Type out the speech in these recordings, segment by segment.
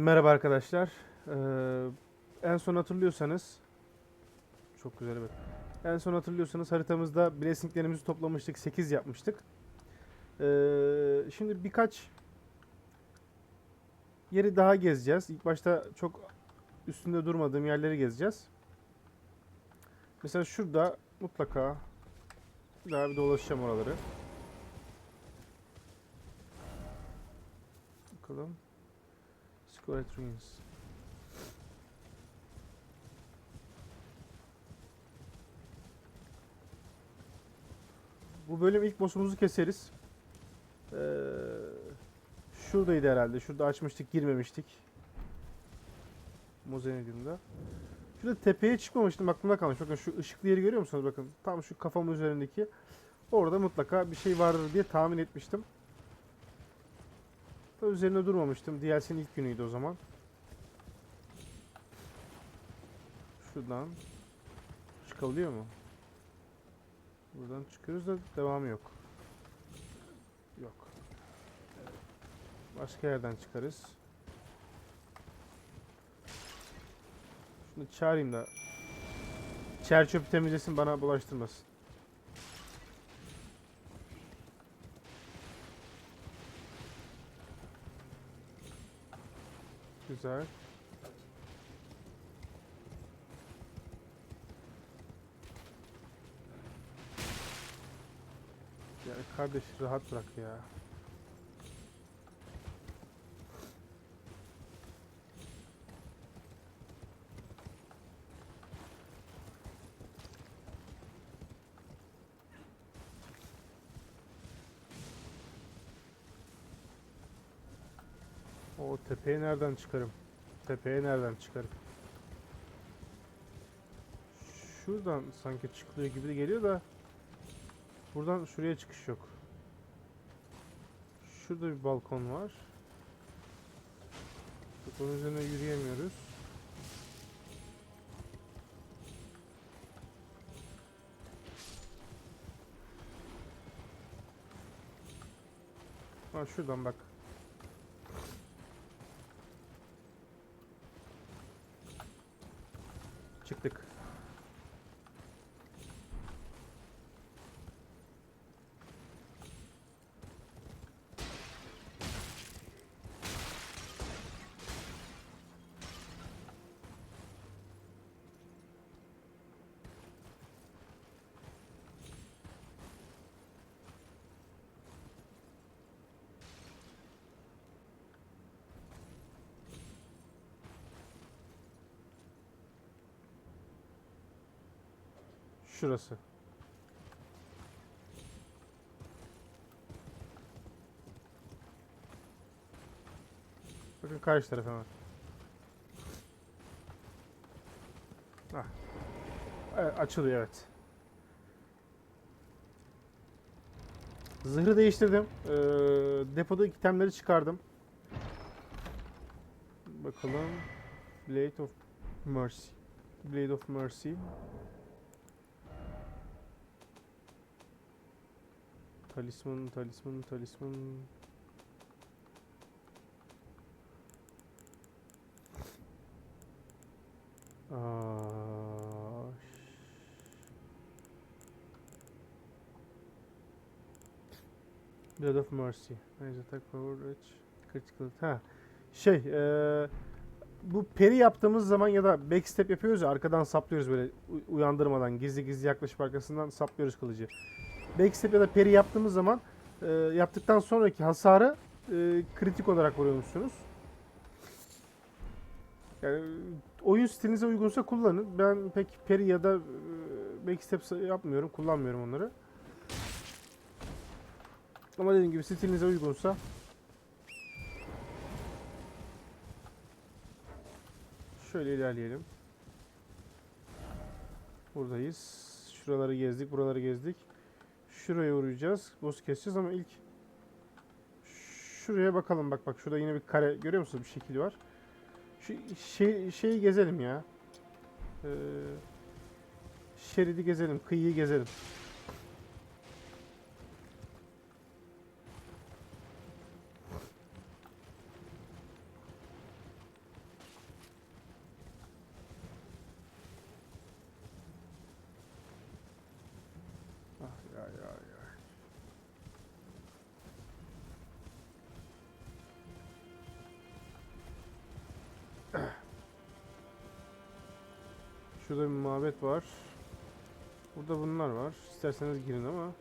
Merhaba arkadaşlar. Ee, en son hatırlıyorsanız çok güzel evet. En son hatırlıyorsanız haritamızda blessinglerimizi toplamıştık. 8 yapmıştık. Ee, şimdi birkaç yeri daha gezeceğiz. İlk başta çok üstünde durmadığım yerleri gezeceğiz. Mesela şurada mutlaka daha bir dolaşacağım oraları. Bakalım. Scarlet Ruins. Bu bölüm ilk boss'umuzu keseriz. Ee, şuradaydı herhalde. Şurada açmıştık, girmemiştik. Mozenedium'da. Şurada tepeye çıkmamıştım aklımda kalmış. Bakın şu ışıklı yeri görüyor musunuz? Bakın tam şu kafamın üzerindeki. Orada mutlaka bir şey vardır diye tahmin etmiştim. Da üzerine durmamıştım. DLC'nin ilk günüydü o zaman. Şuradan çıkabiliyor mu? Buradan çıkıyoruz da devamı yok. Yok. Başka yerden çıkarız. Şunu çağırayım da çer çöpü temizlesin bana bulaştırmasın. Güzel. Ya kardeş rahat bırak ya. O tepeye nereden çıkarım? Tepeye nereden çıkarım? Şuradan sanki çıkılıyor gibi geliyor da buradan şuraya çıkış yok. Şurada bir balkon var. Onun üzerine yürüyemiyoruz. Ha şuradan bak. Şurası. Bakın karşı taraf hemen. Ah. Evet, açılıyor evet. Zırhı değiştirdim. Ee, depoda itemleri çıkardım. Bakalım. Blade of Mercy. Blade of Mercy. Talisman, talisman, talisman. Aa, Blood of Mercy. Range attack power. Critical. Ha. Şey, eee bu peri yaptığımız zaman ya da backstep yapıyoruz ya arkadan saplıyoruz böyle uyandırmadan gizli gizli yaklaşıp arkasından saplıyoruz kılıcı. Backstep ya da peri yaptığımız zaman e, yaptıktan sonraki hasarı e, kritik olarak vuruyormuşsunuz. Yani oyun stilinize uygunsa kullanın. Ben pek peri ya da e, backstep yapmıyorum, kullanmıyorum onları. Ama dediğim gibi stilinize uygunsa Şöyle ilerleyelim. Buradayız. Şuraları gezdik, buraları gezdik. Şuraya uğrayacağız. Boss keseceğiz ama ilk şuraya bakalım. Bak bak şurada yine bir kare görüyor musunuz? Bir şekil var. Şu şey, şeyi gezelim ya. Ee, şeridi gezelim, kıyıyı gezelim. Şurada bir mabet var. Burada bunlar var. İsterseniz girin ama.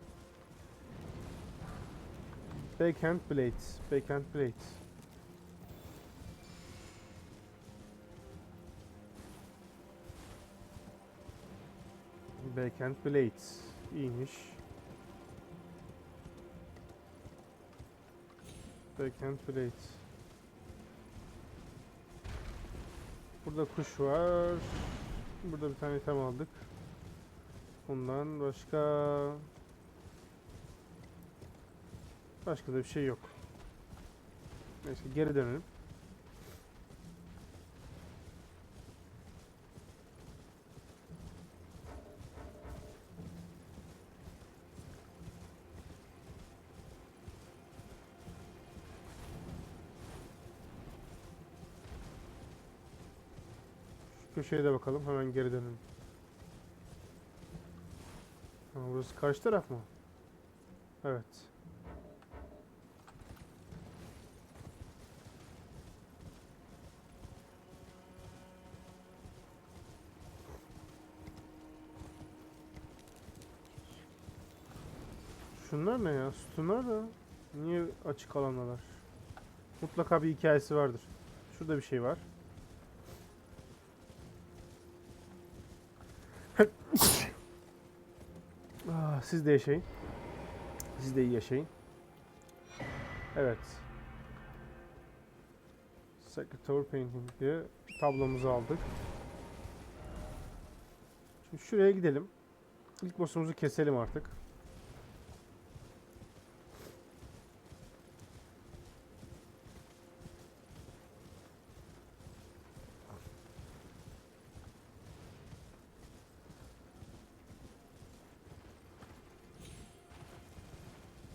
Backhand blades. Backhand blades. Backhand blades. İyiymiş. Backhand blades. Burada kuş var. Burada bir tane item aldık. Bundan başka başka da bir şey yok. Neyse geri dönelim. Köşeye de bakalım hemen geri dönelim. Ha, burası karşı taraf mı? Evet. Şunlar ne ya? Sütunlar da niye açık alandalar? Mutlaka bir hikayesi vardır. Şurada bir şey var. Siz de yaşayın. Siz de iyi yaşayın. Evet. Secretary Painting diye tablomuzu aldık. Şimdi şuraya gidelim. İlk boss'umuzu keselim artık.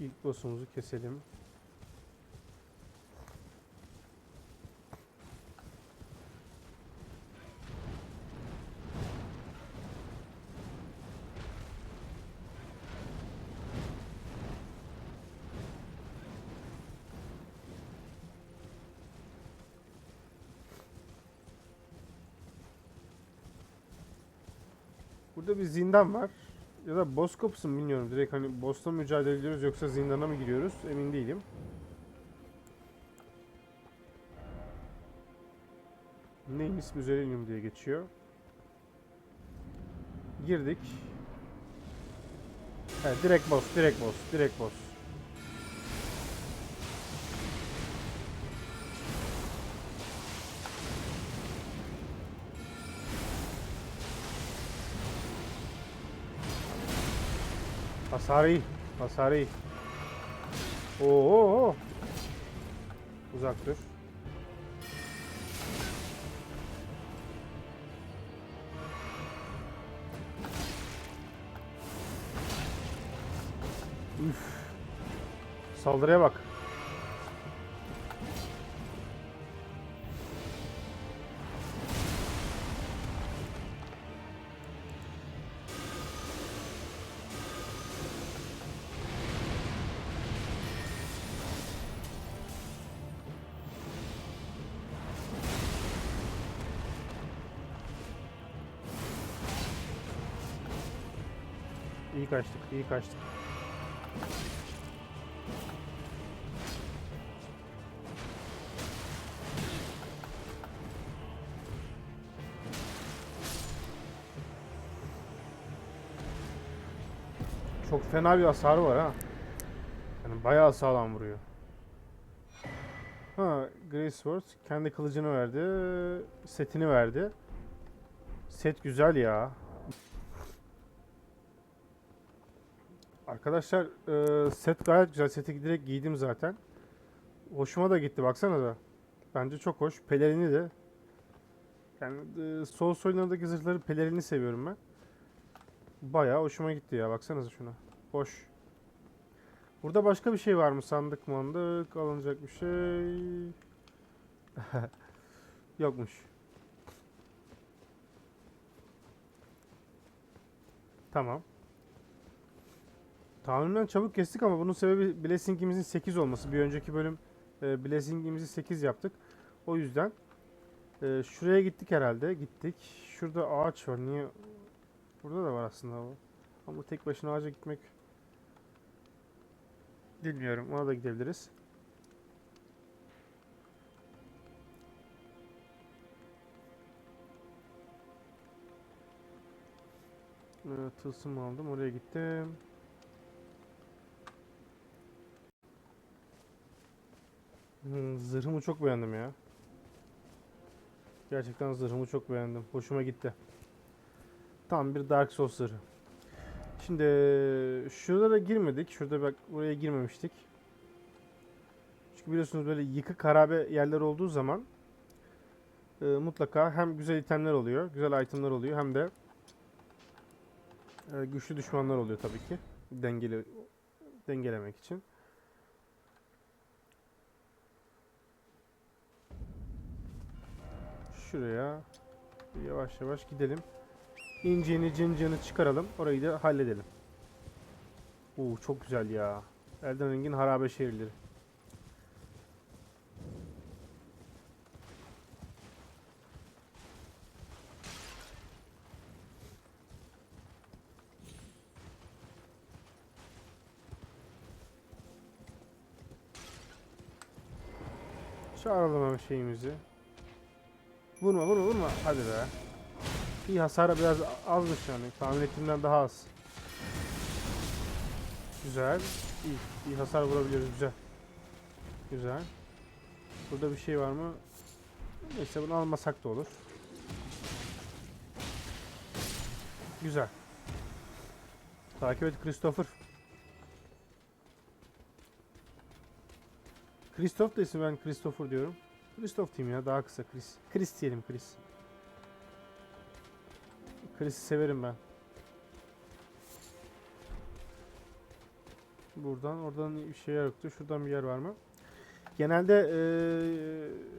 İlk boss'umuzu keselim. Burada bir zindan var. Ya da boss kapısı mı bilmiyorum. Direkt hani boss'la mücadele ediyoruz yoksa zindana mı giriyoruz emin değilim. Neymiş Müzelinyum diye geçiyor. Girdik. Evet, direkt boss, direkt boss, direkt boss. Hasar iyi. Hasar iyi. Oo. Uzak dur. Üf. Saldırıya bak. İyi kaçtık, iyi kaçtık. Çok fena bir hasarı var ha. Yani bayağı sağlam vuruyor. Ha, Grey Sword kendi kılıcını verdi, setini verdi. Set güzel ya. Arkadaşlar e, set gayet güzel. Seti direkt giydim zaten. Hoşuma da gitti baksanıza. Bence çok hoş. Pelerini de. Yani e, Souls oyunlarındaki zırhları pelerini seviyorum ben. Bayağı hoşuma gitti ya. Baksanıza şuna. Hoş. Burada başka bir şey var mı? Sandık mandık. Alınacak bir şey. Yokmuş. Tamam. Tahminen çabuk kestik ama bunun sebebi Blessing'imizin 8 olması. Bir önceki bölüm e, Blessing'imizi 8 yaptık. O yüzden Ee, şuraya gittik herhalde. Gittik. Şurada ağaç var. Niye? Burada da var aslında. Ama tek başına ağaca gitmek bilmiyorum. Ona da gidebiliriz. Tılsım aldım. Oraya gittim. Zırhımı çok beğendim ya. Gerçekten zırhımı çok beğendim. Hoşuma gitti. Tam bir Dark Souls zırhı. Şimdi şuralara girmedik. Şurada bak buraya girmemiştik. Çünkü biliyorsunuz böyle yıkık harabe yerler olduğu zaman e, mutlaka hem güzel itemler oluyor, güzel itemler oluyor hem de e, güçlü düşmanlar oluyor tabii ki. Dengeli dengelemek için. Şuraya yavaş yavaş gidelim. İnciğini cincini çıkaralım. Orayı da halledelim. Oo çok güzel ya. Elden Ring'in harabe şehirleri. Çağıralım hemen şeyimizi. Vurma vurma vurma. Hadi be. İyi hasara biraz azmış yani. Tahmin ettiğimden daha az. Güzel. İyi. İyi hasar vurabiliyoruz. Güzel. Güzel. Burada bir şey var mı? Neyse bunu almasak da olur. Güzel. Takip et Christopher. Christoph da ben Christopher diyorum. Christoph diyeyim ya daha kısa Chris. Chris diyelim Chris. Chris'i severim ben. Buradan, oradan bir şey yoktu. Şuradan bir yer var mı? Genelde eee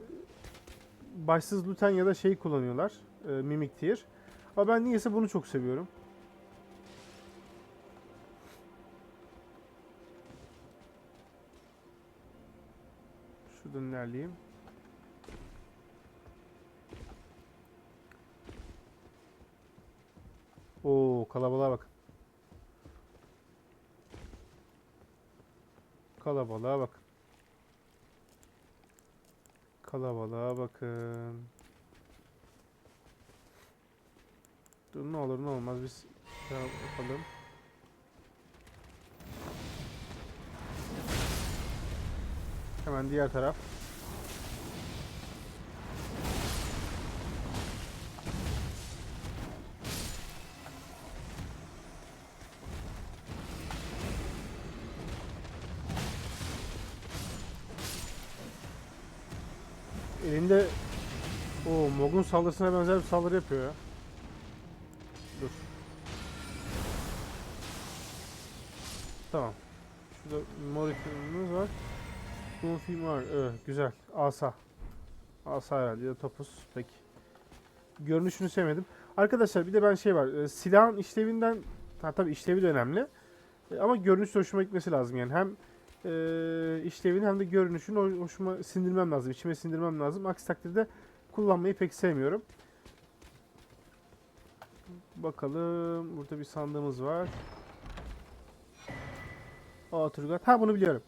başsız lüten ya da şey kullanıyorlar. eee, Mimic Tear. Ama ben niyeyse bunu çok seviyorum. Şuradan ilerleyeyim. Oo kalabalığa bak. Kalabalığa bak. Kalabalığa bakın. Dur ne olur ne olmaz biz yapalım. Hemen diğer taraf. Elinde o Mog'un saldırısına benzer bir saldırı yapıyor ya. Dur. Tamam. Şurada mor itemimiz var. Gunfim var. Evet, güzel. Asa. Asa herhalde ya topuz. Peki. Görünüşünü sevmedim. Arkadaşlar bir de ben şey var. e, silahın işlevinden ha, tabii işlevi de önemli. E, ama görünüş hoşuma gitmesi lazım yani. Hem e, işlevini hem de görünüşünü ho- hoşuma sindirmem lazım. içime sindirmem lazım. Aksi takdirde kullanmayı pek sevmiyorum. Bakalım. Burada bir sandığımız var. Outergut. Ha bunu biliyorum.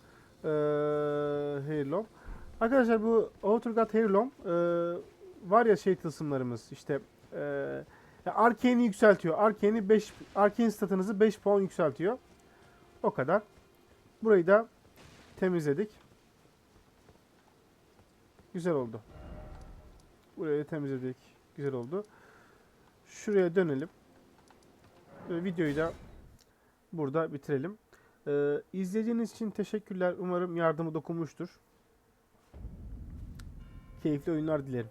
Ee, Heirloom. Arkadaşlar bu Outergut Heirloom e, var ya şey tılsımlarımız işte e, Arcane'i yükseltiyor. Arcane'i 5 Arcane statınızı 5 puan yükseltiyor. O kadar. Burayı da temizledik. Güzel oldu. Burayı temizledik. Güzel oldu. Şuraya dönelim. Videoyu da burada bitirelim. Ee, izlediğiniz için teşekkürler. Umarım yardımı dokunmuştur. Keyifli oyunlar dilerim.